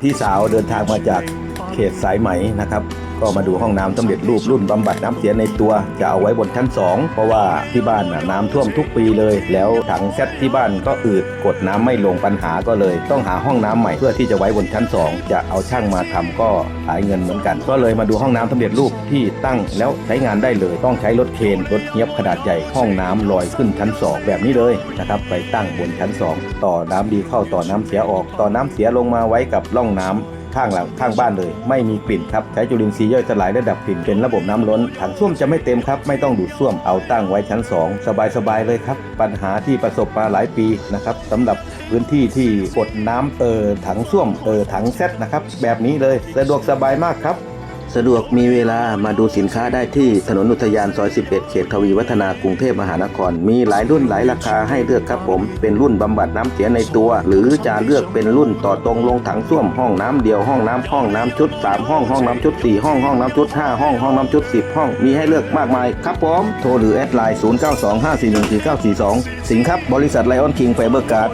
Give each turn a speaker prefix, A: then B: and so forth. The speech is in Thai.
A: พี่สาวเดินทางมาจากเขตสายไหมนะครับ ก็มาดูห้องน้ำสำเร็จรูปรุ่นบำบัดน้ำเสียในตัวจะเอาไว้บนชั้น 2 เพราะว่าที่บ้านน้ำท่วมทุกปีเลย แล้วถังแซดที่บ้านก็อืดกดน้ำไม่ลงปัญหาก็เลย ต้องหาห้องน้ำใหม่เพื่อที่จะไว้บนชั้น 2 จะเอาช่างมาทำก็หลายเงินเหมือนกัน ก็เลยมาดูห้องน้ำสำเร็จรูปที่ตั้งแล้วใช้งานได้เลย ต้องใช้รถเคนรถเงียบขนาดใหญ่ห้องน้ำลอยขึ้นชั้น 2 แบบนี้เลยนะครับไปตั้งบนชั้น 2 ต่อน้ำดีเข้าต่อน้ำเสียออก ต่อน้ำเสียลงมาไว้กับร่องน้ำ ข้างหลังข้างบ้านเลย ไม่มีกลิ่นครับใช้จุลินทรีย์ย่อยสลายระดับกลิ่นเป็นระบบน้ำล้น ถังส้วมจะไม่เต็มครับ ไม่ต้องดูดส้วมเอาตั้งไว้ชั้น 2 สบายๆเลยครับ ปัญหาที่ประสบมาหลายปีนะครับสำหรับพื้นที่ที่กดน้ำเออถังส้วมเออถังเซตนะครับแบบนี้เลยสะดวกสบายมากครับ สะดวกมีเวลามาดูสินค้าได้ที่ถนนอุทยานซอย 11 เขตทวีวัฒนากรุงเทพมหานคร มีหลายรุ่นหลายราคาให้เลือกครับผม เป็นรุ่นบำบัดน้ำเสียในตัว หรือจะเลือกเป็นรุ่นต่อตรงลงถังส้วมห้องน้ำเดียวห้องน้ำห้องน้ำชุด 3 ห้องห้องน้ำชุด 4 ห้องห้องน้ำชุด 5 ห้องห้องน้ำชุด 10 ห้อง มีให้เลือกมากมายครับผม โทรหรือแอดไลน์ 0925414942 สิงห์ครับบริษัทไลออนคิงไฟเบอร์การ์ด